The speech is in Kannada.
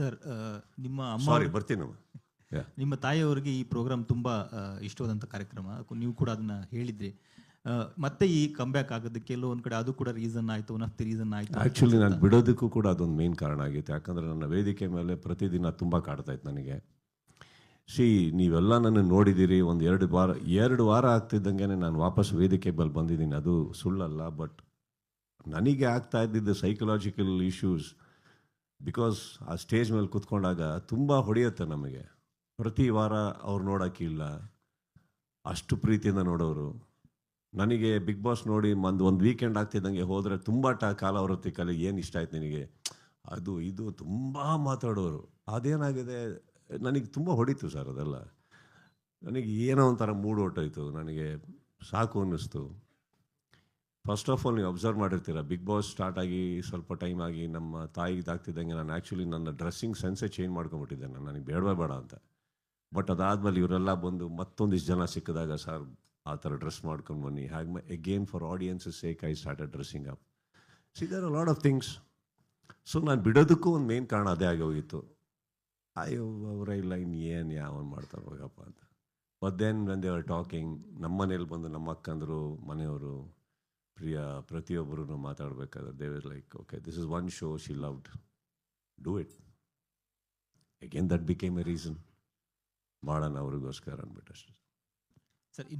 ಸರ್ ನಿಮ್ಮ ಅಮ್ಮ ಬರ್ತೀನಿ ನಿಮ್ಮ ತಾಯಿಯವರಿಗೆ ಈ ಪ್ರೋಗ್ರಾಮ್ ತುಂಬಾ ಇಷ್ಟವಾದಂಥ ಕಾರ್ಯಕ್ರಮ. ನೀವು ಕೂಡ ಅದನ್ನ ಹೇಳಿದ್ರಿ. ಮತ್ತೆ ಈ ಕಂಬ್ಯಾಕ್ ಆಗೋದಕ್ಕೆ ಒಂದ್ ಕಡೆ ಅದು ಕೂಡ ರೀಸನ್ ಆಯ್ತು ಒನ್ ಆಫ್ ದಿ ರೀಸನ್ ಆಯ್ತು ಆಕ್ಚುಲಿ ಆ್ಯಕ್ಚುಲಿ ನಾನು ಬಿಡೋದಕ್ಕೂ ಕೂಡ ಅದೊಂದು ಮೇನ್ ಕಾರಣ ಆಗಿತ್ತು. ಯಾಕಂದರೆ ನನ್ನ ವೇದಿಕೆ ಮೇಲೆ ಪ್ರತಿದಿನ ತುಂಬ ಕಾಡ್ತಾ ಇತ್ತು ನನಗೆ. ಸಿ ನೀವೆಲ್ಲ ನನ್ನ ನೋಡಿದ್ದೀರಿ ಒಂದು ಎರಡು ವಾರ ಎರಡು ವಾರ ಆಗ್ತಿದ್ದಂಗೆ ನಾನು ವಾಪಸ್ ವೇದಿಕೆ ಮೇಲೆ ಬಂದಿದ್ದೀನಿ. ಅದು ಸುಳ್ಳಲ್ಲ ಬಟ್ ನನಗೆ ಆಗ್ತಾ ಇದ್ದಿದ್ದು ಸೈಕಲಾಜಿಕಲ್ ಇಶ್ಯೂಸ್ ಬಿಕಾಸ್ ಆ ಸ್ಟೇಜ್ ಮೇಲೆ ಕುತ್ಕೊಂಡಾಗ ತುಂಬ ಹೊಡೆಯುತ್ತೆ ನಮಗೆ. ಪ್ರತಿ ವಾರ ಅವ್ರು ನೋಡೋಕ್ಕಿಲ್ಲ ಅಷ್ಟು ಪ್ರೀತಿಯಿಂದ ನೋಡೋರು. ನನಗೆ ಬಿಗ್ ಬಾಸ್ ನೋಡಿ ಒಂದು ಒಂದು ವೀಕೆಂಡ್ ಆಗ್ತಿದ್ದಂಗೆ ಹೋದರೆ ತುಂಬ ಟ ಕಾಲ ಅವರತ್ತಿ ಕಲೆ, ಏನು ಇಷ್ಟ ಆಯ್ತು ನಿನಗೆ? ಅದು ಇದು ತುಂಬ ಮಾತಾಡೋರು. ಅದೇನಾಗಿದೆ? ನನಗೆ ತುಂಬ ಹೊಡಿತು ಸರ್ ಅದೆಲ್ಲ. ನನಗೆ ಏನೋ ಒಂಥರ ಮೂಡ್ ಹೊಟ್ಟೋಯ್ತು ನನಗೆ ಸಾಕು ಅನ್ನಿಸ್ತು. ಫಸ್ಟ್ ಆಫ್ ಆಲ್ ನೀವು ಅಬ್ಸರ್ವ್ ಮಾಡಿರ್ತೀರ. ಬಿಗ್ ಬಾಸ್ ಸ್ಟಾರ್ಟ್ ಆಗಿ ಸ್ವಲ್ಪ ಟೈಮ್ ಆಗಿ ನಮ್ಮ ತಾಯಿಗೆ ಇದಾಗ್ತಿದ್ದಂಗೆ ನಾನು ಆ್ಯಕ್ಚುಲಿ ನನ್ನ ಡ್ರೆಸ್ಸಿಂಗ್ ಸೆನ್ಸೇ ಚೇಂಜ್ ಮಾಡ್ಕೊಂಬಿಟ್ಟಿದ್ದೆ ನಾನು ನನಗೆ ಬೇಡವೇ ಬೇಡ ಅಂತ. ಬಟ್ ಅದಾದಮೇಲೆ ಇವರೆಲ್ಲ ಬಂದು ಮತ್ತೊಂದಿಷ್ಟು ಜನ ಸಿಕ್ಕಿದಾಗ, ಸರ್, ಆ ಥರ ಡ್ರೆಸ್ ಮಾಡ್ಕೊಂಡು ಬನ್ನಿ. ಹಾಗೆ again for audiences sake I started dressing up see there a lot of things so ನಾನು ಬಿಡೋದಕ್ಕೂ ಒಂದು ಮೇನ್ ಕಾರಣ ಅದೇ ಆಗಿ ಅಯ್ಯೋ, ಅವರ, ಇಲ್ಲ ಇನ್ನು ಏನು ಯಾವನ್ ಮಾಡ್ತಾರೆ, ಹೋಗಪ್ಪ ಅಂತ. ಬಟ್ ದೆನ್ ವೆನ್ ಟಾಕಿಂಗ್ ನಮ್ಮ ಮನೇಲಿ ಬಂದು ನಮ್ಮ ಅಕ್ಕಂದರು, ಮನೆಯವರು ಪ್ರಿಯ ಪ್ರತಿಯೊಬ್ಬರೂ ಮಾತಾಡಬೇಕಾದ್ರೆ they was like okay this is one show she loved do it again that became a reason ಮಾಡೋಣ ಅವ್ರಿಗೋಸ್ಕರ ಅಂದ್ಬಿಟ್ಟು ಅಷ್ಟೇ. ಸರ್, ಇದು